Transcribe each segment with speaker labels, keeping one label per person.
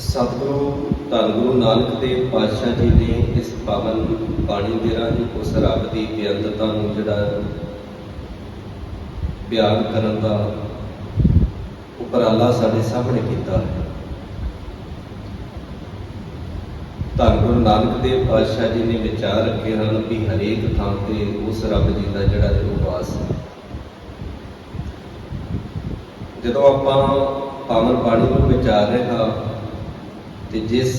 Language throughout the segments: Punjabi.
Speaker 1: ਸਤਿਗੁਰੂ ਧੰਨ ਗੁਰੂ ਨਾਨਕ ਦੇਵ ਪਾਤਸ਼ਾਹ ਜੀ ਨੇ ਇਸ ਪਾਵਨ ਬਾਣੀ ਦੇ ਰਾਹੀਂ ਉਸ ਰੱਬ ਦੀ ਬੇਅੰਤਤਾ ਨੂੰ ਜਿਹੜਾ ਬਿਆਨ ਕਰਨ ਦਾ ਉਪਰਾਲਾ ਸਾਡੇ ਸਾਹਮਣੇ ਕੀਤਾ ਹੈ। ਧੰਨ ਗੁਰੂ ਨਾਨਕ ਦੇਵ ਪਾਤਸ਼ਾਹ ਜੀ ਨੇ ਵਿਚਾਰ ਰੱਖੇ ਹਨ ਵੀ ਹਰੇਕ ਥਾਂ ਤੇ ਉਸ ਰੱਬ ਜੀ ਦਾ ਜਿਹੜਾ ਜੋ ਵਾਸ ਹੈ। ਜਦੋਂ ਆਪਾਂ ਪਾਵਨ ਬਾਣੀ ਨੂੰ ਵਿਚਾਰ ਰਹੇ ਹਾਂ ਤੇ ਜਿਸ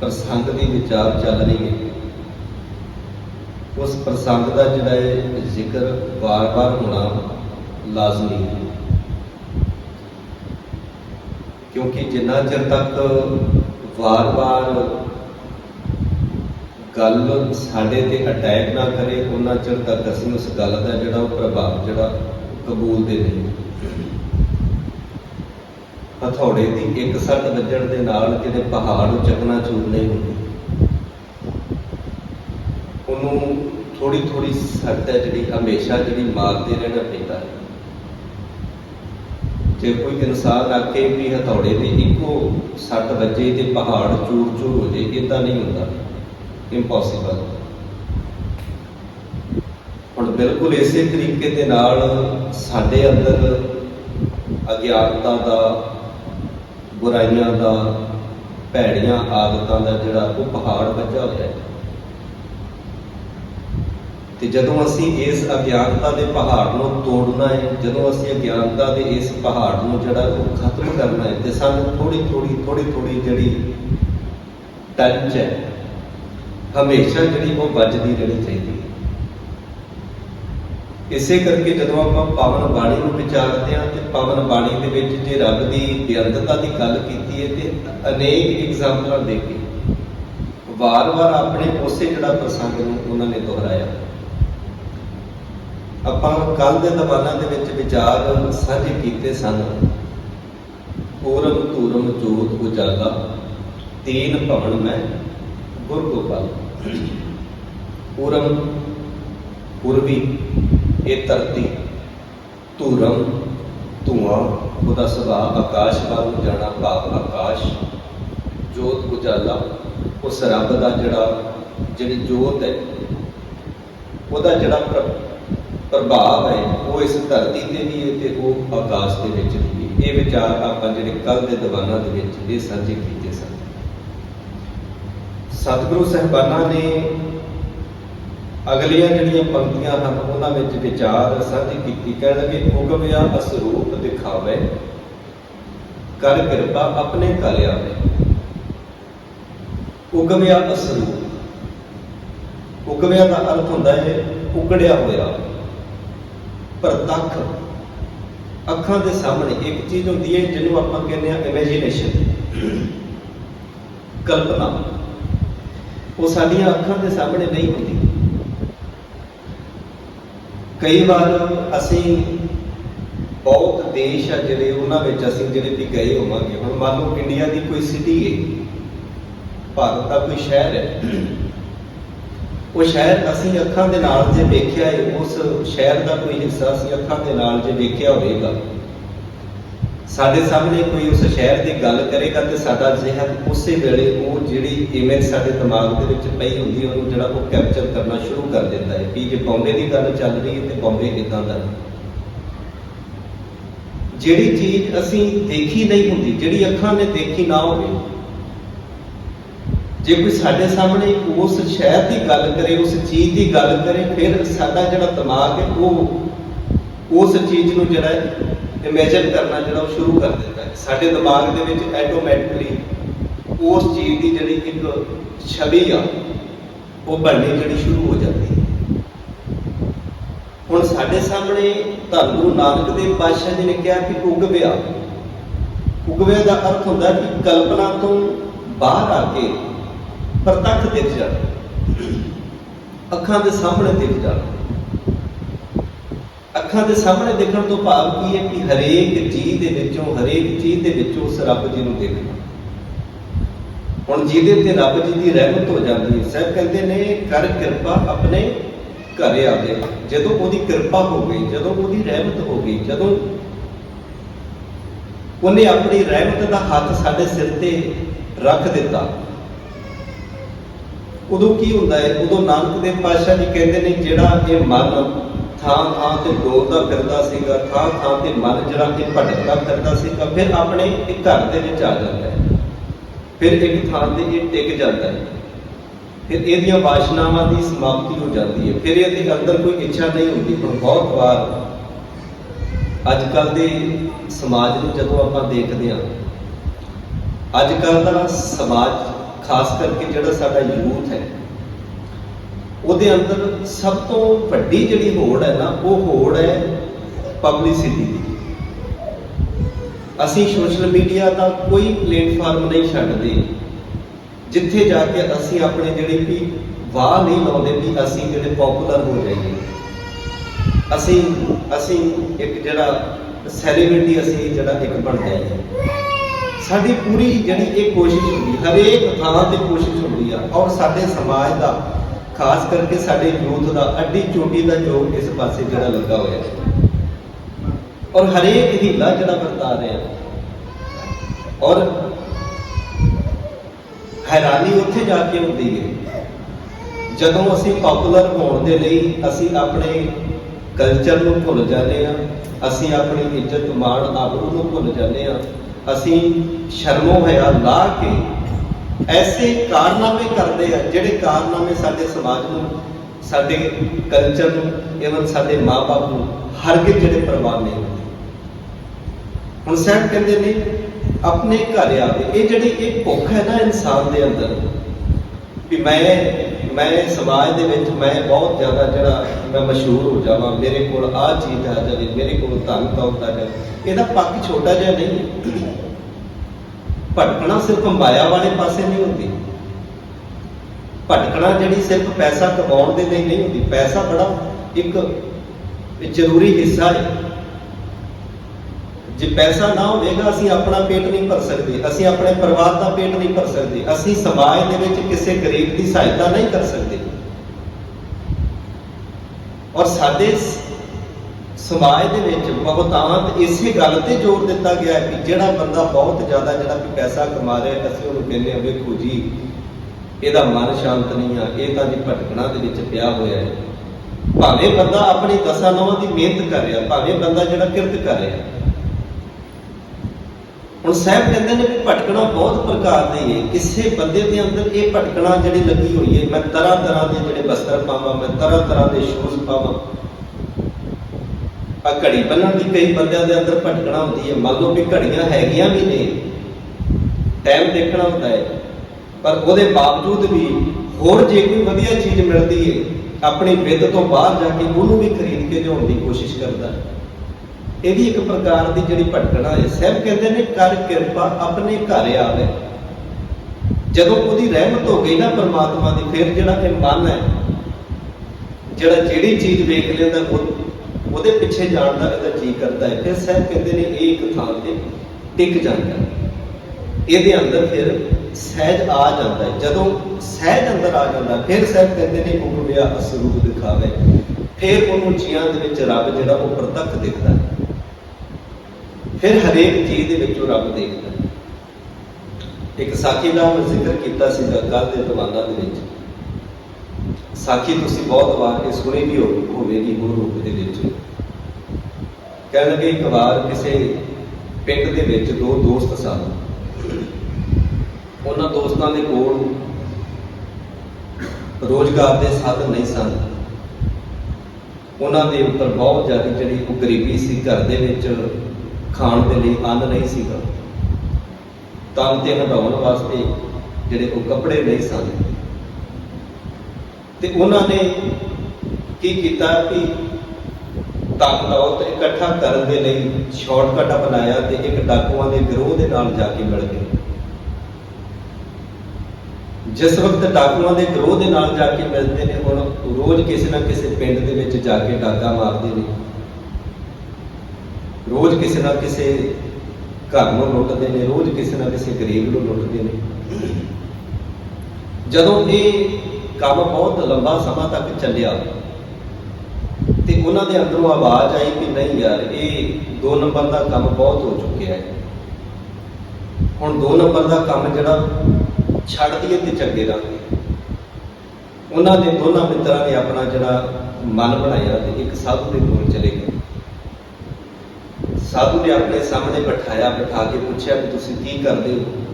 Speaker 1: ਪ੍ਰਸੰਗ ਦੀ ਵਿਚਾਰ ਚੱਲ ਰਹੀ ਹੈ, ਉਸ ਪ੍ਰਸੰਗ ਦਾ ਜਿਹੜਾ ਹੈ ਜ਼ਿਕਰ ਵਾਰ-ਵਾਰ ਹੋਣਾ ਲਾਜ਼ਮੀ ਹੈ। ਕਿਉਂਕਿ ਜਿੰਨਾ ਚਿਰ ਤੱਕ ਵਾਰ-ਵਾਰ ਗੱਲ ਸਾਡੇ ਤੇ ਅਟੈਕ ਨਾ ਕਰੇ, ਉਹਨਾਂ ਚਿਰ ਤੱਕ ਅਸੀਂ ਉਸ ਗੱਲ ਦਾ ਜਿਹੜਾ ਉਹ ਪ੍ਰਭਾਵ, ਜਿਹੜਾ ਕਬੂਲਦੇ ਨਹੀਂ ਹਥੌੜੇ ਦੀ ਇੱਕ ਸੱਟ ਵੱਜਣ ਦੇ ਨਾਲ ਕਿਤੇ ਪਹਾੜ ਚੱਕਣਾ ਚੂਰ ਨਹੀਂ ਹੁੰਦੀ। ਉਹਨੂੰ ਥੋੜੀ ਥੋੜੀ ਸੱਟ ਹੈ ਜਿਹੜੀ ਹਮੇਸ਼ਾ ਜਿਹੜੀ ਮਾਰਦੇ ਰਹਿਣਾ ਪੈਂਦਾ ਹੈ। ਜੇ ਕੋਈ ਇਨਸਾਨ ਆਖੇ ਵੀ ਹਥੌੜੇ ਦੀ ਇੱਕੋ ਸੱਟ ਵੱਜੇ ਤੇ ਪਹਾੜ ਚੂਰ ਚੂਰ ਹੋ ਜੇ ਇਦਾਂ ਨਹੀਂ ਹੁੰਦਾ। ਇੰਪੋਸੀਬਲ ਹੁਣ ਬਿਲਕੁਲ ਇਸੇ ਤਰੀਕੇ ਦੇ ਨਾਲ ਸਾਡੇ ਅੰਦਰ ਅਗਿਆਨਤਾ ਦਾ ਬੁਰਾਈਆਂ ਦਾ, ਭੈੜੀਆਂ ਆਦਤਾਂ ਦਾ ਜਿਹੜਾ ਉਹ ਪਹਾੜ ਵੱਜਾ ਹੋਇਆ ਹੈ। ਤੇ ਜਦੋਂ ਅਸੀਂ ਇਸ ਅਗਿਆਨਤਾ ਦੇ ਪਹਾੜ ਨੂੰ ਤੋੜਨਾ ਹੈ, ਜਦੋਂ ਅਸੀਂ ਅਗਿਆਨਤਾ ਦੇ ਇਸ ਪਹਾੜ ਨੂੰ ਜਿਹੜਾ ਉਹ ਖਤਮ ਕਰਨਾ ਹੈ, ਤੇ ਸਾਨੂੰ ਥੋੜੀ ਥੋੜੀ ਥੋੜੀ ਥੋੜੀ ਜਿਹੜੀ ਟੱਚ ਹੈ, ਹਮੇਸ਼ਾ ਜਿਹੜੀ ਉਹ ਵੱਜਦੀ ਰਹਿਣੀ ਚਾਹੀਦੀ ਇਸੇ ਕਰਕੇ ਜਦੋਂ ਆਪਾਂ ਪਾਵਨ ਬਾਣੀ ਨੂੰ ਵਿਚਾਰਦੇ ਹਾਂ ਤੇ ਪਾਵਨ ਬਾਣੀ ਦੇ ਵਿੱਚ ਜੇ ਰੱਬ ਦੀ ਬੇਅੰਤਤਾ ਦੀ ਗੱਲ ਕੀਤੀ ਹੈ ਤੇ ਅਨੇਕ ਐਗਜ਼ਾਮਪਲਾਂ ਦੇ ਕੇ ਵਾਰ-ਵਾਰ ਆਪਣੇ ਉਸੇ ਜਿਹੜਾ ਪ੍ਰਸੰਗ ਨੂੰ ਉਹਨਾਂ ਨੇ ਦੁਹਰਾਇਆ। ਆਪਾਂ ਕੱਲ ਦੇ ਦਵਾਨਾਂ ਦੇ ਵਿੱਚ ਵਿਚਾਰ ਸਾਂਝੇ ਕੀਤੇ ਸਨ। ਪੂਰਮ ਧੂਰਮ ਜੋਤ ਉਜਾਲਾ, ਤੀਨ ਭਵਨ ਮੈਂ ਗੁਰ ਗੋਪਾਲ ਪੂਰਮ ਪੂਰਬੀ ਇਹ ਧਰਤੀ ਧੂਰਮ, ਧੂਆਂ, ਉਹਦਾ ਸੁਭਾਅ ਆਕਾਸ਼ ਵੱਲ ਜਾਣਾ ਭਾਵ ਆਕਾਸ਼। ਜੋਤ ਉਜਾਲਾ, ਉਸ ਰੱਬ ਦਾ ਜਿਹੜਾ, ਜਿਹੜੀ ਜੋਤ ਹੈ, ਉਹਦਾ ਜਿਹੜਾ ਪ੍ਰ- ਪ੍ਰਭਾਵ ਹੈ, ਉਹ ਇਸ ਧਰਤੀ ਤੇ ਵੀ ਹੈ ਤੇ ਉਹ ਆਕਾਸ਼ ਦੇ ਵਿੱਚ ਵੀ ਹੈ। ਇਹ ਵਿਚਾਰ ਆਪਾਂ ਜਿਹੜੇ ਕੱਲ ਦੇ ਦੀਵਾਨਾਂ ਦੇ ਵਿੱਚ ਇਹ ਸਾਂਝੇ ਕੀਤੇ ਸਨ। ਸਤਿਗੁਰੂ ਸਾਹਿਬਾਨਾਂ ਨੇ ਅਗਲੀਆਂ ਜਿਹੜੀਆਂ ਪੰਕਤੀਆਂ ਹਨ, ਉਹਨਾਂ ਵਿੱਚ ਵਿਚਾਰ ਸਾਂਝੀ ਕੀਤੀ ਕਹਿਣ ਲੱਗੇ ਹੁਕਮਿਆ ਅਸਰੂਪ ਦਿਖਾਵੇ, ਕਰ ਕਿਰਪਾ ਆਪਣੇ ਕਾਲਿਆ ਆਵੇ। ਉਗਮਿਆ ਅਸਰੂਪ ਉਗਮਿਆ ਦਾ ਅਰਥ ਹੁੰਦਾ ਹੈ ਉਗੜਿਆ ਹੋਇਆ। ਪ੍ਰਤੱਖ ਅੱਖਾਂ ਦੇ ਸਾਹਮਣੇ ਇੱਕ ਚੀਜ਼ ਹੁੰਦੀ ਹੈ, ਜਿਹਨੂੰ ਆਪਾਂ ਕਹਿੰਦੇ ਆ ਇਮੇਜਿਨੇਸ਼ਨ ਕਲਪਨਾ। ਉਹ ਸਾਡੀਆਂ ਅੱਖਾਂ ਦੇ ਸਾਹਮਣੇ ਨਹੀਂ ਹੁੰਦੀ। ਕਈ ਵਾਰ ਅਸੀਂ ਬਹੁਤ ਦੇਸ਼ ਆ ਜਿਹੜੇ ਉਹਨਾਂ ਵਿੱਚ ਅਸੀਂ ਜਿਹੜੇ ਵੀ ਗਏ ਹੋਵਾਂਗੇ, ਹੁਣ ਮੰਨ ਲਓ ਇੰਡੀਆ ਦੀ ਕੋਈ ਸਿਟੀ ਹੈ ਭਾਰਤ ਦਾ ਕੋਈ ਸ਼ਹਿਰ ਹੈ। ਉਹ ਸ਼ਹਿਰ ਅਸੀਂ ਅੱਖਾਂ ਦੇ ਨਾਲ ਜੇ ਵੇਖਿਆ ਹੈ ਉਸ ਸ਼ਹਿਰ ਦਾ ਕੋਈ ਹਿੱਸਾ ਅਸੀਂ ਅੱਖਾਂ ਦੇ ਨਾਲ ਜੇ ਵੇਖਿਆ ਹੋਵੇਗਾ। ਸਾਡੇ ਸਾਹਮਣੇ ਕੋਈ ਉਸ ਸ਼ਹਿਰ ਦੀ ਗੱਲ ਕਰੇਗਾ ਤੇ ਸਾਡਾ ਜ਼ਿਹਨ ਉਸੇ ਵੇਲੇ ਉਹ ਜਿਹੜੀ ਇਮੇਜ ਸਾਡੇ ਦਿਮਾਗ ਦੇ ਵਿੱਚ ਪਈ ਹੁੰਦੀ ਉਹਨੂੰ ਜਿਹੜਾ ਉਹ ਕੈਪਚਰ ਕਰਨਾ ਸ਼ੁਰੂ ਕਰ ਦਿੰਦਾ ਹੈ। ਵੀ ਜੇ ਬੰਬੇ ਦੀ ਗੱਲ ਚੱਲ ਰਹੀ ਹੈ ਤੇ ਬੰਬੇ ਇਦਾਂ ਦਾ ਜਿਹੜੀ ਚੀਜ਼ ਅਸੀਂ ਦੇਖੀ ਨਹੀਂ ਹੁੰਦੀ, ਜਿਹੜੀ ਅੱਖਾਂ ਨੇ ਦੇਖੀ ਨਾ ਹੋਵੇ, ਜੇ ਕੋਈ ਸਾਡੇ ਸਾਹਮਣੇ ਉਸ ਸ਼ਹਿਰ ਦੀ ਗੱਲ ਕਰੇ, ਉਸ ਚੀਜ਼ ਦੀ ਗੱਲ ਕਰੇ, ਫਿਰ ਸਾਡਾ ਜਿਹੜਾ ਦਿਮਾਗ ਹੈ, ਉਹ ਉਸ ਚੀਜ਼ ਨੂੰ ਜਿਹੜਾ ਇਮੇਜਿਨ ਕਰਨਾ ਜਿਹੜਾ ਉਹ ਸ਼ੁਰੂ ਕਰ ਦਿੰਦਾ ਹੈ। ਸਾਡੇ ਦਿਮਾਗ ਦੇ ਵਿੱਚ ਆਟੋਮੈਟਿਕਲੀ ਉਸ ਚੀਜ਼ ਦੀ ਜਿਹੜੀ ਇੱਕ ਛਵੀ ਆ, ਉਹ ਬਣਨੀ ਜਿਹੜੀ ਸ਼ੁਰੂ ਹੋ ਜਾਂਦੀ ਹੈ। ਹੁਣ ਸਾਡੇ ਸਾਹਮਣੇ ਧੰਨ ਗੁਰੂ ਨਾਨਕ ਦੇਵ ਪਾਤਸ਼ਾਹ ਜੀ ਨੇ ਕਿਹਾ ਕਿ ਉਗਵਿਆ। ਉਗਵਿਆ ਦਾ ਅਰਥ ਹੁੰਦਾ ਕਿ ਕਲਪਨਾ ਤੋਂ ਬਾਹਰ ਆ ਕੇ ਪ੍ਰਤੱਖ ਦਿਖ ਜਾਣਾ ਅੱਖਾਂ ਦੇ ਸਾਹਮਣੇ ਦਿਖ ਜਾਣਾ ਅੱਖਾਂ ਦੇ ਸਾਹਮਣੇ ਦੇਖਣ ਤੋਂ ਭਾਵ ਕੀ ਹੈ ਕਿ ਹਰੇਕ ਚੀਜ਼ ਦੇ ਵਿੱਚੋਂ, ਹਰੇਕ ਚੀਜ਼ ਦੇ ਵਿੱਚੋਂ ਉਸ ਰੱਬ ਜੀ ਨੂੰ ਦੇਖਣਾ। ਹੁਣ ਜਿਹਦੇ ਤੇ ਰੱਬ ਜੀ ਦੀ ਰਹਿਮਤ ਹੋ ਜਾਂਦੀ ਹੈ, ਸਾਹਿਬ ਕਹਿੰਦੇ ਨੇ, ਕਰ ਕਿਰਪਾ ਆਪਣੇ ਘਰੇ ਆਵੇ। ਜਦੋਂ ਉਹਦੀ ਕਿਰਪਾ ਹੋ ਗਈ, ਜਦੋਂ ਉਹਦੀ ਰਹਿਮਤ ਹੋ ਗਈ, ਜਦੋਂ ਉਹਨੇ ਆਪਣੀ ਰਹਿਮਤ ਦਾ ਹੱਥ ਸਾਡੇ ਸਿਰ ਤੇ ਰੱਖ ਦਿੱਤਾ, ਉਦੋਂ ਕੀ ਹੁੰਦਾ ਹੈ? ਉਦੋਂ ਨਾਨਕ ਦੇਵ ਪਾਤਸ਼ਾਹ ਜੀ ਕਹਿੰਦੇ ਨੇ, ਜਿਹੜਾ ਇਹ ਮਨ ਥਾਂ ਥਾਂ ਤੇ ਡੋਲਦਾ ਫਿਰਦਾ ਸੀਗਾ ਥਾਂ ਥਾਂ ਤੇ ਮਨ ਜਿਹੜਾ ਕਿ ਭਟਕਦਾ ਫਿਰਦਾ ਸੀਗਾ, ਫਿਰ ਆਪਣੇ ਇੱਕ ਘਰ ਦੇ ਵਿੱਚ ਆ ਜਾਂਦਾ ਹੈ। ਫਿਰ ਇੱਕ ਥਾਂ ਤੇ ਇਹ ਟਿਕ ਜਾਂਦਾ ਹੈ। ਫਿਰ ਇਹਦੀਆਂ ਵਾਸ਼ਨਾਵਾਂ ਦੀ ਸਮਾਪਤੀ ਹੋ ਜਾਂਦੀ ਹੈ। ਫਿਰ ਇਹਦੇ ਅੰਦਰ ਕੋਈ ਇੱਛਾ ਨਹੀਂ ਹੁੰਦੀ। ਹੁਣ ਬਹੁਤ ਵਾਰ ਅੱਜ ਕੱਲ ਦੇ ਸਮਾਜ ਨੂੰ ਜਦੋਂ ਆਪਾਂ ਦੇਖਦੇ ਹਾਂ ਅੱਜ ਕੱਲ ਦਾ ਸਮਾਜ, ਖਾਸ ਕਰਕੇ ਜਿਹੜਾ ਸਾਡਾ ਯੂਥ ਹੈ ਉਹਦੇ ਅੰਦਰ ਸਭ ਤੋਂ ਵੱਡੀ ਜਿਹੜੀ ਹੋੜ ਹੈ ਨਾ, ਉਹ ਹੋੜ ਹੈ ਪਬਲਿਸਿਟੀ ਦੀ। ਅਸੀਂ ਸੋਸ਼ਲ ਮੀਡੀਆ ਦਾ ਕੋਈ ਪਲੇਟਫਾਰਮ ਨਹੀਂ ਛੱਡਦੇ। ਜਿੱਥੇ ਜਾ ਕੇ ਅਸੀਂ ਆਪਣੇ ਜਿਹੜੇ ਵੀ ਵਾਹ ਨਹੀਂ ਲਾਉਂਦੇ ਵੀ ਅਸੀਂ ਜਿਹੜੇ ਪਪੂਲਰ ਹੋ ਜਾਈਏ। ਅਸੀਂ ਅਸੀਂ ਇੱਕ ਜਿਹੜਾ ਸੈਲੀਬ੍ਰਿਟੀ ਅਸੀਂ ਜਿਹੜਾ ਇੱਕ ਬਣ ਜਾਈਏ। ਸਾਡੀ ਪੂਰੀ ਜਿਹੜੀ ਇਹ ਕੋਸ਼ਿਸ਼ ਹੁੰਦੀ, ਹਰੇਕ ਥਾਂ ਤੇ ਕੋਸ਼ਿਸ਼ ਹੁੰਦੀ ਆ ਔਰ ਸਾਡੇ ਸਮਾਜ ਦਾ ਖਾਸ ਕਰਕੇ ਸਾਡੇ ਯੂਥ ਦਾ ਅੱਡੀ ਚੋਟੀ ਦਾ ਜੋਰ ਇਸ ਪਾਸੇ ਜਿਹੜਾ ਲੱਗਾ ਹੋਇਆ ਹੈ। ਔਰ ਹਰੇਕ ਹੀਲਾ ਜਿਹੜਾ ਵਰਤਾ ਰਿਹਾ ਔਰ ਹੈਰਾਨੀ ਉੱਥੇ ਜਾ ਕੇ ਹੁੰਦੀ ਹੈ, ਜਦੋਂ ਅਸੀਂ ਪਪੂਲਰ ਹੋਣ ਦੇ ਲਈ ਅਸੀਂ ਆਪਣੇ ਕਲਚਰ ਨੂੰ ਭੁੱਲ ਜਾਂਦੇ ਆ ਅਸੀਂ ਆਪਣੀ ਇੱਜ਼ਤ ਮਾਣ ਆਬਰੂ ਨੂੰ ਭੁੱਲ ਜਾਂਦੇ ਆ ਅਸੀਂ ਸ਼ਰਮੋ ਹਿਆ ਲਾ ਕੇ ਐਸੇ ਕਾਰਨਾਮੇ ਕਰਦੇ ਆ ਜਿਹੜੇ ਕਾਰਨਾਮੇ ਸਾਡੇ ਸਮਾਜ ਨੂੰ, ਸਾਡੇ ਕਲਚਰ ਨੂੰ ਇਵਨ ਸਾਡੇ ਮਾਪੇ ਨੂੰ ਹਰਗਿਜ਼ ਜਿਹੜੇ ਪਰਵਾਹ ਨਹੀਂ ਹੁਣ ਸਾਹਿਬ ਕਹਿੰਦੇ ਨੇ, ਆਪਣੇ ਘਰ ਆਵੇ ਇਹ ਜਿਹੜੀ ਇਹ ਭੁੱਖ ਹੈ ਨਾ ਇਨਸਾਨ ਦੇ ਅੰਦਰ, ਵੀ ਮੈਂ ਮੈਂ ਸਮਾਜ ਦੇ ਵਿੱਚ ਮੈਂ ਬਹੁਤ ਜ਼ਿਆਦਾ ਜਿਹੜਾ ਮੈਂ ਮਸ਼ਹੂਰ ਹੋ ਜਾਵਾਂ, ਮੇਰੇ ਕੋਲ ਆਹ ਚੀਜ਼ ਆ ਜਾਵੇ, ਮੇਰੇ ਕੋਲ ਧਨ ਦੌਲਤ ਆ ਜਾਵੇ, ਇਹਦਾ ਪੱਖ ਛੋਟਾ ਜਿਹਾ ਨਹੀਂ। ਭਟਕਣਾ ਸਿਰਫ ਮਾਇਆ ਵਾਲੇ ਪਾਸੇ ਨਹੀਂ ਹੁੰਦੀ। ਭਟਕਣਾ ਜਿਹੜੀ ਸਿਰਫ ਪੈਸਾ ਕਮਾਉਣ ਦੇ ਲਈ ਨਹੀਂ ਹੁੰਦੀ। ਪੈਸਾ ਬੜਾ ਇੱਕ ਜ਼ਰੂਰੀ ਹਿੱਸਾ ਹੈ। ਜੇ ਪੈਸਾ ਨਾ ਹੋਵੇਗਾ, ਅਸੀਂ ਆਪਣਾ ਪੇਟ ਨਹੀਂ ਭਰ ਸਕਦੇ। ਅਸੀਂ ਆਪਣੇ ਪਰਿਵਾਰ ਦਾ ਪੇਟ ਨਹੀਂ ਭਰ ਸਕਦੇ। ਅਸੀਂ ਸਮਾਜ ਦੇ ਵਿੱਚ ਕਿਸੇ ਗਰੀਬ ਦੀ ਸਹਾਇਤਾ ਨਹੀਂ ਕਰ ਸਕਦੇ। ਔਰ ਸਾਡੇ ਸਮਾਜ ਦੇ ਵਿੱਚ ਬਹੁਤ ਇਸੇ ਗੱਲ ਤੇ ਜ਼ੋਰ ਦਿੱਤਾ ਗਿਆ ਕਿ ਜਿਹੜਾ ਬੰਦਾ ਬਹੁਤ ਜ਼ਿਆਦਾ ਜਿਹੜਾ ਵੀ ਪੈਸਾ ਕਮਾ ਰਿਹਾ ਅਸੀਂ ਉਹਨੂੰ ਕਹਿੰਦੇ ਆ ਵੇਖੋ ਜੀ, ਇਹਦਾ ਮਨ ਸ਼ਾਂਤ ਨਹੀਂ ਆ, ਇਹ ਤਾਂ ਜੀ ਭਟਕਣਾ ਦੇ ਵਿੱਚ ਪਿਆ ਹੋਇਆ ਹੈ। ਭਾਵੇਂ ਬੰਦਾ ਆਪਣੀ ਦਸਾਂ ਨਵਾਂ ਦੀ ਮਿਹਨਤ ਕਰ ਰਿਹਾ, ਭਾਵੇਂ ਬੰਦਾ ਜਿਹੜਾ ਕਿਰਤ ਕਰ ਰਿਹਾ। ਹੁਣ ਸਾਹਿਬ ਕਹਿੰਦੇ ਨੇ ਵੀ ਭਟਕਣਾ ਬਹੁਤ ਪ੍ਰਕਾਰ ਦੀ ਹੈ ਕਿਸੇ ਬੰਦੇ ਦੇ ਅੰਦਰ ਇਹ ਭਟਕਣਾ ਜਿਹੜੀ ਲੱਗੀ ਹੋਈ ਹੈ, ਮੈਂ ਤਰ੍ਹਾਂ ਤਰ੍ਹਾਂ ਦੇ ਜਿਹੜੇ ਵਸਤਰ ਪਾਵਾਂ, ਮੈਂ ਤਰ੍ਹਾਂ ਤਰ੍ਹਾਂ ਦੇ ਸ਼ੂਜ਼ ਪਾਵਾਂ ਆ ਘੜੀ ਬੰਨਣ ਦੀ ਕਈ ਬੰਦਿਆਂ ਦੇ ਅੰਦਰ ਭਟਕਣਾ ਹੁੰਦੀ ਹੈ। ਮੰਨ ਲਓ ਵੀ ਘੜੀਆਂ ਹੈਗੀਆਂ ਵੀ ਨੇ ਟਾਈਮ ਦੇਖਣਾ ਹੁੰਦਾ ਹੈ। ਪਰ ਉਹਦੇ ਬਾਵਜੂਦ ਵੀ ਹੋਰ ਜੇ ਕੋਈ ਵਧੀਆ ਚੀਜ਼ ਮਿਲਦੀ ਹੈ, ਆਪਣੀ ਵਿੱਤ ਤੋਂ ਬਾਹਰ ਜਾ ਕੇ ਉਹਨੂੰ ਵੀ ਖਰੀਦ ਕੇ ਲਿਆਉਣ ਦੀ ਕੋਸ਼ਿਸ਼ ਕਰਦਾ ਹੈ। ਇਹ ਵੀ ਇੱਕ ਪ੍ਰਕਾਰ ਦੀ ਜਿਹੜੀ ਭਟਕਣਾ ਹੈ। ਸਹਿਬ ਕਹਿੰਦੇ ਨੇ, ਕਰ ਕਿਰਪਾ ਆਪਣੇ ਘਰ ਆਵੇ। ਜਦੋਂ ਉਹਦੀ ਰਹਿਮਤ ਹੋ ਗਈ ਨਾ ਪਰਮਾਤਮਾ ਦੀ, ਫਿਰ ਜਿਹੜਾ ਇਹ ਮਨ ਹੈ, ਜਿਹੜਾ ਜਿਹੜੀ ਚੀਜ਼ ਵੇਖ ਲੈਂਦਾ, ਉਹ ਉਹਦੇ ਪਿੱਛੇ ਜਾਣ ਦਾ ਇਹਦਾ ਜੀ ਕਰਦਾ ਹੈ। ਫਿਰ ਸਹਿਬ ਕਹਿੰਦੇ ਨੇ ਇਹ ਇੱਕ ਥਾਂ ਤੇ ਟਿਕ ਜਾਂਦਾ ਇਹਦੇ ਅੰਦਰ ਫਿਰ ਸਹਿਜ ਆ ਜਾਂਦਾ ਜਦੋਂ ਸਹਿਜ ਅੰਦਰ ਆ ਜਾਂਦਾ, ਫਿਰ ਸਹਿਬ ਕਹਿੰਦੇ ਨੇ ਉਹ ਵਿਆ ਅਸਰੂਪ ਦਿਖਾਵੇ। ਫਿਰ ਉਹਨੂੰ ਜੀਆਂ ਦੇ ਵਿੱਚ ਰੱਬ ਜਿਹੜਾ ਉਹ ਪ੍ਰਤੱਖ ਦਿਖਦਾ ਫਿਰ ਹਰੇਕ ਚੀਜ਼ ਦੇ ਵਿੱਚ ਉਹ ਰੱਬ ਦੇਖਦਾ ਇੱਕ ਸਾਖੀ ਦਾ ਮੈਂ ਜ਼ਿਕਰ ਕੀਤਾ ਸੀ ਕੱਲ ਦੇ ਦਵਾਨਾ ਦੇ ਵਿੱਚ। ਸਾਖੀ ਤੁਸੀਂ ਬਹੁਤ ਵਾਰ ਇਹ ਸੁਣੀ ਵੀ ਹੋਵੇਗੀ, ਗੁਰੂ ਰੂਪ ਦੇ ਵਿੱਚ। ਕਹਿਣ ਲੱਗੇ, ਇੱਕ ਵਾਰ ਕਿਸੇ ਪਿੰਡ ਦੇ ਵਿੱਚ ਦੋ ਦੋਸਤ ਸਨ। ਉਹਨਾਂ ਦੋਸਤਾਂ ਦੇ ਕੋਲ ਰੋਜ਼ਗਾਰ ਦੇ ਸਾਧਨ ਨਹੀਂ ਸਨ। ਉਹਨਾਂ ਦੇ ਉੱਪਰ ਬਹੁਤ ਜ਼ਿਆਦਾ ਜਿਹੜੀ ਉਹ ਗਰੀਬੀ ਸੀ, ਘਰ ਦੇ ਵਿੱਚ ਖਾਣ ਦੇ ਲਈ ਅੰਨ ਨਹੀਂ ਸੀਗਾ। ਤਨ ਤੇ ਹਟਾਉਣ ਵਾਸਤੇ ਜਿਹੜੇ ਉਹ ਕੱਪੜੇ ਨਹੀਂ ਸਨ। ਤੇ ਉਹਨਾਂ ਨੇ ਕੀ ਕੀਤਾ ਕਿ ਧਨ ਦੌਲਤ ਇਕੱਠਾ ਕਰਨ ਦੇ ਲਈ ਸ਼ਾਰਟਕਟ ਅਪਣਾਇਆ ਤੇ ਇੱਕ ਡਾਕੂਆਂ ਦੇ ਗਰੋਹ ਦੇ ਨਾਲ ਜਾ ਕੇ ਮਿਲ ਗਏ। ਜਿਸ ਵਕਤ ਡਾਕੂਆਂ ਦੇ ਗਰੋਹ ਦੇ ਨਾਲ ਜਾ ਕੇ ਮਿਲਦੇ ਨੇ, ਹੁਣ ਰੋਜ਼ ਕਿਸੇ ਨਾ ਕਿਸੇ ਪਿੰਡ ਦੇ ਵਿੱਚ ਜਾ ਕੇ ਡਾਕਾ ਮਾਰਦੇ ਨੇ। ਰੋਜ਼ ਕਿਸੇ ਨਾ ਕਿਸੇ ਘਰ ਨੂੰ ਲੁੱਟਦੇ ਨੇ, ਰੋਜ਼ ਕਿਸੇ ਨਾ ਕਿਸੇ ਗਰੀਬ ਨੂੰ ਲੁੱਟਦੇ ਨੇ। ਜਦੋਂ ਇਹ ਕੰਮ ਬਹੁਤ ਲੰਬਾ ਸਮਾਂ ਤੱਕ ਚੱਲਿਆ। ਤੇ ਉਹਨਾਂ ਦੇ ਅੰਦਰੋਂ ਆਵਾਜ਼ ਆਈ ਕਿ ਨਹੀਂ ਯਾਰ, ਇਹ ਦੋ ਨੰਬਰ ਦਾ ਕੰਮ ਬਹੁਤ ਹੋ ਚੁੱਕਿਆ ਹੈ। ਹੁਣ ਦੋ ਨੰਬਰ ਦਾ ਕੰਮ ਜਿਹੜਾ ਛੱਡ ਦਈਏ ਤੇ ਚੰਗੇ ਰਾਹ ਉਹਨਾਂ ਨੇ ਦੋਨਾਂ ਮਿੱਤਰਾਂ ਨੇ ਆਪਣਾ ਜਿਹੜਾ ਮਨ ਬਣਾਇਆ ਤੇ ਇੱਕ ਸਾਧੂ ਦੇ ਕੋਲ ਚਲੇ ਗਏ। ਸਾਧੂ ਨੇ ਆਪਣੇ ਸਾਹਮਣੇ ਬਿਠਾਇਆ, ਬਿਠਾ ਕੇ ਪੁੱਛਿਆ ਕਿ ਤੁਸੀਂ ਕੀ ਕਰਦੇ ਹੋ?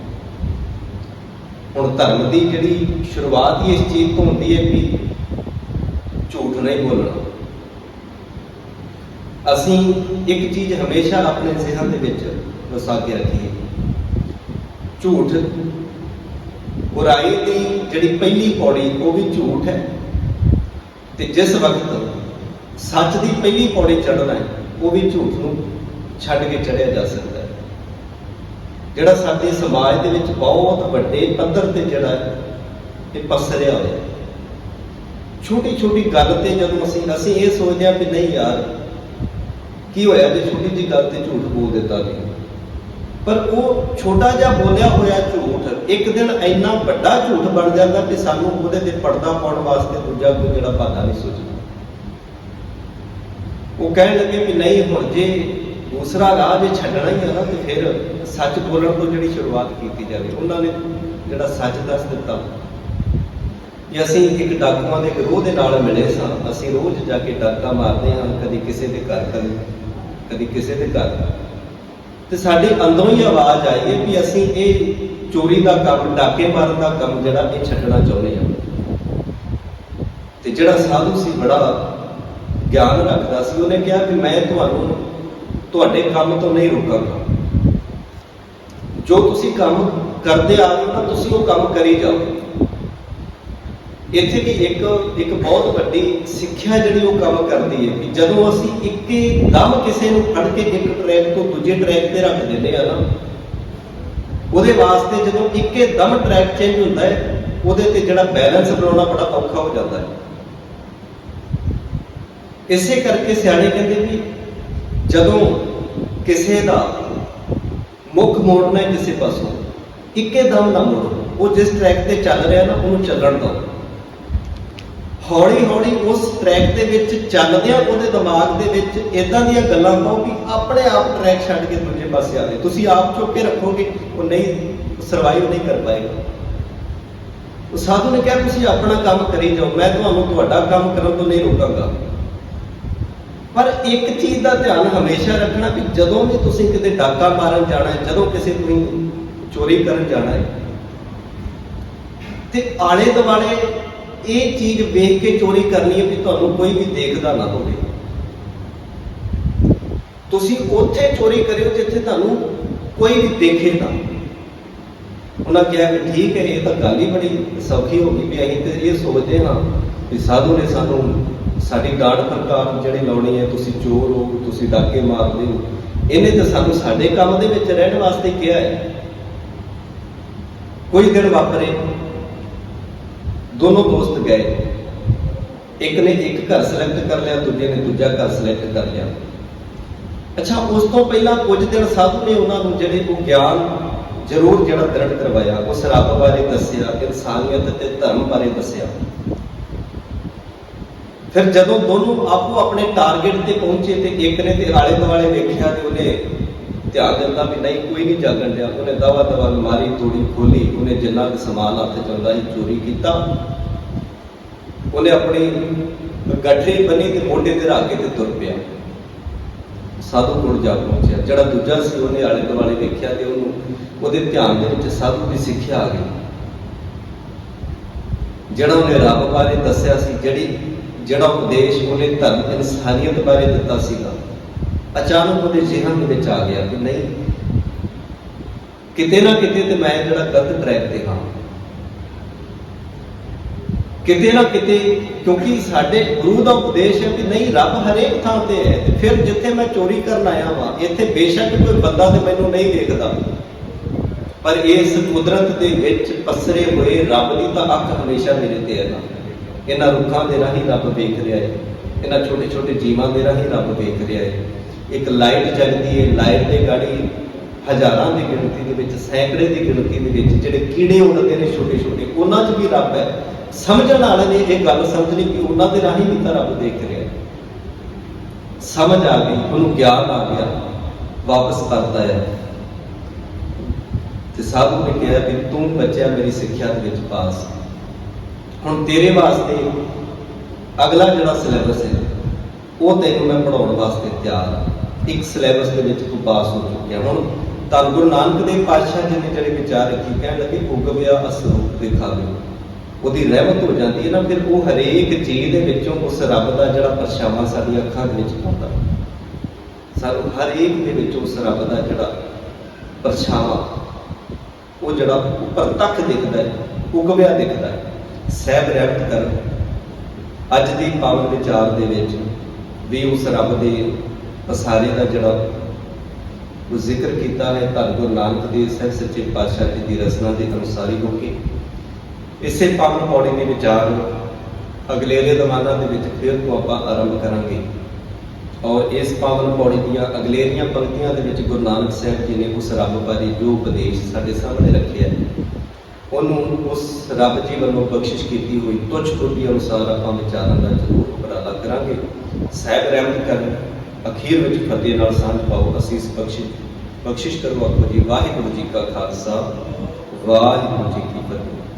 Speaker 1: ਹੁਣ ਧਰਮ ਦੀ ਜਿਹੜੀ ਸ਼ੁਰੂਆਤ ਹੀ ਇਸ ਚੀਜ਼ ਤੋਂ ਹੁੰਦੀ ਹੈ ਕਿ ਝੂਠ ਨਹੀਂ ਬੋਲਣਾ। ਅਸੀਂ ਇੱਕ ਚੀਜ਼ ਹਮੇਸ਼ਾ ਆਪਣੇ ਜ਼ਿਹਨ ਦੇ ਵਿੱਚ ਵਸਾ ਕੇ ਰੱਖੀਏ। ਝੂਠ, ਬੁਰਾਈ ਦੀ ਜਿਹੜੀ ਪਹਿਲੀ ਪੌੜੀ, ਉਹ ਵੀ ਝੂਠ ਹੈ। ਤੇ ਜਿਸ ਵਕਤ ਸੱਚ ਦੀ ਪਹਿਲੀ ਪੌੜੀ ਚੜ੍ਹਨਾ ਹੈ, ਉਹ ਵੀ ਝੂਠ ਨੂੰ ਛੱਡ ਕੇ ਚੜਿਆ ਜਾ ਸਕਦਾ। ਜਿਹੜਾ ਸਾਡੇ ਸਮਾਜ ਦੇ ਵਿੱਚ ਬਹੁਤ ਵੱਡੇ ਪੱਧਰ ਤੇ ਜਿਹੜਾ ਇਹ ਪਸਰਿਆ ਹੋਇਆ। ਛੋਟੀ ਛੋਟੀ ਗੱਲ ਤੇ ਜਦੋਂ ਅਸੀਂ ਅਸੀਂ ਇਹ ਸੋਚਦੇ ਹਾਂ ਵੀ ਨਹੀਂ ਯਾਰ, ਕੀ ਹੋਇਆ ਜੇ ਛੋਟੀ ਜੀ ਗੱਲ ਤੇ ਝੂਠ ਬੋਲ ਦਿੱਤਾ ਵੀ। ਪਰ ਉਹ ਛੋਟਾ ਜਿਹਾ ਬੋਲਿਆ ਹੋਇਆ ਝੂਠ, ਇੱਕ ਦਿਨ ਇੰਨਾ ਵੱਡਾ ਝੂਠ ਬਣ ਜਾਂਦਾ ਕਿ ਸਾਨੂੰ ਉਹਦੇ ਤੇ ਪਰਦਾ ਪਾਉਣ ਵਾਸਤੇ ਦੂਜਾ ਕੋਈ ਜਿਹੜਾ ਬਹਾਨਾ ਨਹੀਂ ਸੋਚਦਾ। ਉਹ ਕਹਿਣ ਲੱਗੇ ਵੀ ਨਹੀਂ, ਹੁਣ ਜੇ ਦੂਸਰਾ ਰਾਹ ਜੇ ਛੱਡਣਾ ਹੀ ਆ ਨਾ, ਤੇ ਫਿਰ ਸੱਚ ਬੋਲਣ ਤੋਂ ਜਿਹੜੀ ਸ਼ੁਰੂਆਤ ਕੀਤੀ ਜਾਵੇ, ਉਹਨਾਂ ਨੇ ਜਿਹੜਾ ਸੱਚ ਦੱਸ ਦਿੱਤਾ। ਕਿ ਅਸੀਂ ਇੱਕ ਡਾਕੂਆਂ ਦੇ ਗਰੋਹ ਦੇ ਨਾਲ ਮਿਲੇ ਸਾਂ, ਅਸੀਂ ਰੋਜ਼ ਜਾ ਕੇ ਡਾਕਾ ਮਾਰਦੇ ਹਾਂ, ਕਦੀ ਕਿਸੇ ਦੇ ਘਰ ਕਦੀ ਕਦੀ ਕਿਸੇ ਦੇ ਘਰ। ਤੇ ਸਾਡੇ ਅੰਦਰੋਂ ਹੀ ਆਵਾਜ਼ ਆਈ ਹੈ ਵੀ ਅਸੀਂ ਇਹ ਚੋਰੀ ਦਾ ਕੰਮ, ਡਾਕੇ ਮਾਰਨ ਦਾ ਕੰਮ ਜਿਹੜਾ ਇਹ ਛੱਡਣਾ ਚਾਹੁੰਦੇ ਹਾਂ। ਤੇ ਜਿਹੜਾ ਸਾਧੂ ਸੀ, ਬੜਾ ਗਿਆਨ ਰੱਖਦਾ ਸੀ, ਉਹਨੇ ਕਿਹਾ ਕਿ ਮੈਂ ਤੁਹਾਨੂੰ ਤੁਹਾਡੇ ਕੰਮ ਤੋਂ ਨਹੀਂ ਰੋਕਾਂਗਾ। ਜੋ ਤੁਸੀਂ ਕੰਮ ਕਰਦੇ ਆ ਰਹੇ ਹੋ ਤੁਸੀਂ ਉਹ ਕੰਮ ਕਰੀ ਜਾਓ। ਇੱਥੇ ਵੀ ਇੱਕ ਇੱਕ ਬਹੁਤ ਵੱਡੀ ਸਿੱਖਿਆ ਜਿਹੜੀ ਉਹ ਕੰਮ ਕਰਦੀ ਹੈ ਕਿ ਜਦੋਂ ਅਸੀਂ ਇੱਕੇ ਦਮ ਕਿਸੇ ਨੂੰ ਫੜ ਕੇ ਇੱਕ ਟਰੈਕ ਤੋਂ ਦੂਜੇ ਟਰੈਕ ਤੇ ਰੱਖ ਦਿੰਦੇ ਆ ਨਾ, ਉਹਦੇ ਵਾਸਤੇ ਜਦੋਂ ਇੱਕੇ ਦਮ ਟਰੈਕ ਚੇਂਜ ਹੁੰਦਾ ਹੈ, ਉਹਦੇ ਤੇ ਜਿਹੜਾ ਬੈਲੈਂਸ ਬਣਾਉਣਾ ਬੜਾ ਔਖਾ ਹੋ ਜਾਂਦਾ ਹੈ। ਇਸੇ ਕਰਕੇ ਸਿਆਣੇ ਕਹਿੰਦੇ ਵੀ ਜਦੋਂ ਕਿਸੇ ਦਾ ਮੁੱਖ ਮੋੜਨਾ ਹੈ ਕਿਸੇ ਪਾਸੋਂ, ਇੱਕੇ ਦਮ ਨਾ ਮੋੜੋ। ਉਹ ਜਿਸ ਟਰੈਕ ਤੇ ਚੱਲ ਰਿਹਾ ਨਾ, ਉਹਨੂੰ ਚੱਲਣ ਦਿਓ। ਹੌਲੀ ਹੌਲੀ ਉਸ ਟਰੈਕ ਦੇ ਵਿੱਚ ਚੱਲਦਿਆਂ ਉਹਦੇ ਦਿਮਾਗ ਦੇ ਵਿੱਚ ਇਦਾਂ ਦੀਆਂ ਗੱਲਾਂ ਪਾਓ ਕਿ ਆਪਣੇ ਆਪ ਟਰੈਕ ਛੱਡ ਕੇ ਦੂਜੇ ਪਾਸੇ ਆਵੇ ਤੁਸੀਂ ਆਪ ਚੁੱਕ ਕੇ ਰੱਖੋਗੇ, ਉਹ ਨਹੀਂ ਸਰਵਾਈਵ ਨਹੀਂ ਕਰ ਪਾਏਗਾ। ਉਹ ਸਾਧੂ ਨੇ ਕਿਹਾ, ਤੁਸੀਂ ਆਪਣਾ ਕੰਮ ਕਰੀ ਜਾਓ, ਮੈਂ ਤੁਹਾਨੂੰ ਤੁਹਾਡਾ ਕੰਮ ਕਰਨ ਤੋਂ ਨਹੀਂ ਰੋਕਾਂਗਾ। ਪਰ ਇੱਕ ਚੀਜ਼ ਦਾ ਧਿਆਨ ਹਮੇਸ਼ਾ ਰੱਖਣਾ ਕਿ ਜਦੋਂ ਵੀ ਤੁਸੀਂ ਕਿਤੇ ਡਾਕਾ ਮਾਰਨ ਜਾਣਾ ਹੈ, ਜਦੋਂ ਕਿਸੇ ਤੁਸੀਂ ਚੋਰੀ ਕਰਨ ਜਾਣਾ ਹੈ, ਤੇ ਆਲੇ ਦੁਆਲੇ ਇਹ ਚੀਜ਼ ਵੇਖ ਕੇ ਚੋਰੀ ਕਰਨੀ ਹੈ ਵੀ ਤੁਹਾਨੂੰ ਕੋਈ ਵੀ ਦੇਖਦਾ ਨਾ ਹੋਵੇ। ਤੁਸੀਂ ਉੱਥੇ ਚੋਰੀ ਕਰਿਓ ਜਿੱਥੇ ਤੁਹਾਨੂੰ ਕੋਈ ਵੀ ਦੇਖੇ ਨਾ। ਉਹਨਾਂ ਕਿਹਾ ਕਿ ਠੀਕ ਹੈ, ਇਹ ਤਾਂ ਗੱਲ ਹੀ ਬੜੀ ਸੌਖੀ ਹੋ ਗਈ ਵੀ ਅਸੀਂ ਤੇ ਇਹ ਸੋਚਦੇ ਹਾਂ ਵੀ ਸਾਧੂ ਨੇ ਸਾਨੂੰ ਸਾਡੀ ਡਾਂਟ ਪ੍ਰਕਾਰ ਜਿਹੜੀ ਲਾਉਣੀ ਹੈ, ਤੁਸੀਂ ਚੋਰ ਹੋ, ਤੁਸੀਂ ਡਾਕੇ ਮਾਰਦੇ ਹੋ, ਇਹਨੇ ਤਾਂ ਸਾਨੂੰ ਸਾਡੇ ਕੰਮ ਦੇ ਵਿੱਚ ਰਹਿਣ ਵਾਸਤੇ ਕਿਹਾ ਹੈ। ਕੋਈ ਦਿਨ ਵਾਪਰੇ, ਦੋਨੋਂ ਦੋਸਤ ਗਏ। ਇੱਕ ਨੇ ਇੱਕ ਘਰ ਸਿਲੈਕਟ ਕਰ ਲਿਆ, ਦੂਜੇ ਨੇ ਦੂਜਾ ਘਰ ਸਿਲੈਕਟ ਕਰ ਲਿਆ। ਅੱਛਾ, ਉਸ ਤੋਂ ਪਹਿਲਾਂ ਕੁਝ ਦਿਨ ਸਾਧੂ ਨੇ ਉਹਨਾਂ ਨੂੰ ਜਿਹੜੇ ਉਹ ਗਿਆਨ ਜ਼ਰੂਰ ਜਿਹੜਾ ਦ੍ਰਿੜ ਕਰਵਾਇਆ ਉਸ ਰੱਬ ਬਾਰੇ ਦੱਸਿਆ, ਇਨਸਾਨੀਅਤ ਤੇ ਧਰਮ ਬਾਰੇ ਦੱਸਿਆ। ਫਿਰ ਜਦੋਂ ਦੋਨੋਂ ਆਪੋ ਆਪਣੇ ਟਾਰਗੇਟ ਤੇ ਪਹੁੰਚੇ ਤੇ ਇੱਕ ਨੇ ਤੇ ਆਲੇ ਦੁਆਲੇ ਵੇਖਿਆ ਤੇ ਉਹਨੇ ਧਿਆਨ ਦਿੱਤਾ ਵੀ ਨਹੀਂ, ਕੋਈ ਨਹੀਂ ਜਾਗਣ ਡਿਆ। ਉਹਨੇ ਦਵਾ ਦਵਾ ਅਲਮਾਰੀ ਤੋੜੀ, ਖੋਲੀ, ਉਹਨੇ ਜਿੰਨਾ ਕੁ ਸਮਾਨ ਹੱਥ ਚ ਸੀ ਚੋਰੀ ਕੀਤਾ। ਉਹਨੇ ਆਪਣੀ ਗੱਠੜੀ ਬੰਨੀ ਤੇ ਮੋਢੇ ਤੇ ਰੱਖ ਕੇ ਤੇ ਤੁਰ ਪਿਆ। ਸਾਧੂ ਕੋਲ ਜਾ ਪਹੁੰਚਿਆ। ਜਿਹੜਾ ਦੂਜਾ ਸੀ, ਉਹਨੇ ਆਲੇ ਦੁਆਲੇ ਵੇਖਿਆ ਤੇ ਉਹਨੂੰ ਉਹਦੇ ਧਿਆਨ ਦੇ ਵਿੱਚ ਸਾਧੂ ਦੀ ਸਿੱਖਿਆ ਆ ਗਈ। ਜਿਹੜਾ ਉਹਨੇ ਰੱਬ ਬਾਰੇ ਦੱਸਿਆ ਸੀ, ਜਿਹੜੀ ਜਿਹੜਾ ਉਪਦੇਸ਼ ਉਹਨੇ ਧਰਮ ਇਨਸਾਨੀਅਤ ਬਾਰੇ ਦਿੱਤਾ ਸੀਗਾ, ਅਚਾਨਕ ਉਹਦੇ ਜ਼ਿਹਨ ਦੇ ਵਿੱਚ ਆ ਗਿਆ ਕਿ ਨਹੀਂ, ਕਿਤੇ ਨਾ ਕਿਤੇ ਤੇ ਮੈਂ ਜਿਹੜਾ ਗਲਤ ਟਰੈਕ ਤੇ ਹਾਂ। ਕਿਤੇ ਨਾ ਕਿਤੇ, ਕਿਉਂਕਿ ਸਾਡੇ ਗੁਰੂ ਦਾ ਉਪਦੇਸ਼ ਹੈ ਕਿ ਨਹੀਂ, ਰੱਬ ਹਰੇਕ ਥਾਂ ਤੇ ਹੈ ਤੇ ਫਿਰ ਜਿੱਥੇ ਮੈਂ ਚੋਰੀ ਕਰਨ ਆਇਆ ਵਾਂ, ਇੱਥੇ ਬੇਸ਼ੱਕ ਕੋਈ ਬੰਦਾ ਤੇ ਮੈਨੂੰ ਨਹੀਂ ਦੇਖਦਾ। ਪਰ ਇਸ ਕੁਦਰਤ ਦੇ ਵਿੱਚ ਪਸਰੇ ਹੋਏ ਰੱਬ ਦੀ ਤਾਂ ਅੱਖ ਹਮੇਸ਼ਾ ਮੇਰੇ ਤੇ ਹੈ ਨਾ। ਇਹਨਾਂ ਰੁੱਖਾਂ ਦੇ ਰਾਹੀਂ ਰੱਬ ਵੇਖ ਰਿਹਾ ਹੈ ਇਹਨਾਂ ਛੋਟੇ ਛੋਟੇ ਜੀਵਾਂ ਦੇ ਰਾਹੀਂ ਰੱਬ ਵੇਖ ਰਿਹਾ ਹੈ ਇੱਕ ਲਾਈਟ ਜਗਦੀ ਹੈ ਲਾਈਟ ਦੇ ਗਾੜੀ ਹਜ਼ਾਰਾਂ ਦੀ ਗਿਣਤੀ ਦੇ ਵਿੱਚ, ਸੈਂਕੜੇ ਦੀ ਗਿਣਤੀ ਦੇ ਵਿੱਚ ਜਿਹੜੇ ਕੀੜੇ ਉੱਡਦੇ ਨੇ ਛੋਟੇ ਛੋਟੇ ਉਹਨਾਂ 'ਚ ਵੀ ਰੱਬ ਹੈ। ਸਮਝਣ ਵਾਲੇ ਨੇ ਇਹ ਗੱਲ ਸਮਝਣੀ ਕਿ ਉਹਨਾਂ ਦੇ ਰਾਹੀਂ ਵੀ ਤਾਂ ਰੱਬ ਦੇਖ ਰਿਹਾ ਹੈ ਸਮਝ ਆ ਗਈ, ਉਹਨੂੰ ਗਿਆਨ ਆ ਗਿਆ, ਵਾਪਸ ਕਰਦਾ ਹੈ ਤੇ ਸਾਧੂ ਨੇ ਕਿਹਾ ਵੀ ਤੂੰ ਬੱਚਿਆ ਮੇਰੀ ਸਿੱਖਿਆ ਦੇ ਵਿੱਚ ਪਾਸ। ਹੁਣ ਤੇਰੇ ਵਾਸਤੇ ਅਗਲਾ ਜਿਹੜਾ ਸਿਲੇਬਸ ਹੈ, ਉਹ ਤੈਨੂੰ ਮੈਂ ਪੜਾਉਣ ਵਾਸਤੇ ਤਿਆਰ ਹਾਂ। ਇੱਕ ਸਿਲੇਬਸ ਦੇ ਵਿੱਚ ਤੂੰ ਪਾਸ ਹੋ ਚੁੱਕਿਆ। ਹੁਣ ਤਾਂ ਗੁਰੂ ਨਾਨਕ ਦੇਵ ਪਾਤਸ਼ਾਹ ਜੀ ਨੇ ਜਿਹੜੇ ਵਿਚਾਰ ਰੱਖੀ, ਕਹਿਣ ਲੱਗੇ ਉਗਵਿਆ ਅਸਰੂਪ ਦਿਖਾਵੇ ਉਹਦੀ ਰਹਿਮਤ ਹੋ ਜਾਂਦੀ ਹੈ ਨਾ, ਫਿਰ ਉਹ ਹਰੇਕ ਚੀਜ਼ ਦੇ ਵਿੱਚੋਂ ਉਸ ਰੱਬ ਦਾ ਜਿਹੜਾ ਪਰਛਾਵਾਂ ਸਾਡੀ ਅੱਖਾਂ ਦੇ ਵਿੱਚ ਪਾਉਂਦਾ ਸਾਨੂੰ ਹਰ ਦੇ ਵਿੱਚ ਉਸ ਰੱਬ ਦਾ ਜਿਹੜਾ ਪਰਛਾਵਾਂ, ਉਹ ਜਿਹੜਾ ਪ੍ਰਤੱਖ ਦਿਖਦਾ ਹੈ, ਉਗਵਿਆ ਦਿਖਦਾ ਹੈ। ਸਹਿਬ ਰਹਿਮਤ ਕਰ ਅੱਜ ਦੀ ਪਾਵਨ ਵਿਚਾਰ ਦੇ ਵਿੱਚ ਵੀ ਉਸ ਰੱਬ ਦੇ ਪਸਾਰੇ ਦਾ ਜਿਹੜਾ ਉਹ ਜ਼ਿਕਰ ਕੀਤਾ ਹੈ, ਧੰਨ ਗੁਰੂ ਨਾਨਕ ਦੇਵ ਸਾਹਿਬ ਸੱਚੇ ਪਾਤਸ਼ਾਹ ਜੀ ਦੀ ਰਸਨਾ ਦੇ ਅਨੁਸਾਰੀ ਹੋ ਕੇ, ਇਸੇ ਪਾਵਨ ਪੌੜੀ ਦੇ ਵਿਚਾਰ ਅਗਲੇਰੇ ਦਮਾਨਾਂ ਦੇ ਵਿੱਚ ਫਿਰ ਤੋਂ ਆਪਾਂ ਆਰੰਭ ਕਰਾਂਗੇ। ਔਰ ਇਸ ਪਾਵਨ ਪੌੜੀ ਦੀਆਂ ਅਗਲੇਰੀਆਂ ਪੰਕਤੀਆਂ ਦੇ ਵਿੱਚ ਗੁਰੂ ਨਾਨਕ ਸਾਹਿਬ ਜੀ ਨੇ ਉਸ ਰੱਬ ਬਾਰੇ ਜੋ ਉਪਦੇਸ਼ ਸਾਡੇ ਸਾਹਮਣੇ ਰੱਖਿਆ ਹੈ ਉਹਨੂੰ ਉਸ ਰੱਬ ਜੀ ਵੱਲੋਂ ਬਖਸ਼ਿਸ਼ ਕੀਤੀ ਹੋਈ ਤੁਝ ਬੁੱਧੀ ਅਨੁਸਾਰ ਆਪਾਂ ਵਿਚਾਰਾਂ ਦਾ ਜ਼ਰੂਰ ਉਪਰਾਲਾ ਕਰਾਂਗੇ। ਸਾਹਿਬ ਰਹਿਮਤ ਕਰਨ, ਅਖੀਰ ਵਿੱਚ ਫਤਿਹ ਨਾਲ ਸਾਂਝ ਪਾਓ ਅਸੀਸ ਬਖਸ਼ਿਸ਼ ਬਖਸ਼ਿਸ਼ ਕਰੋ ਆਖੋ ਜੀ, ਵਾਹਿਗੁਰੂ ਜੀ ਕਾ ਖਾਲਸਾ, ਵਾਹਿਗੁਰੂ ਜੀ ਕੀ ਫਤਿਹ।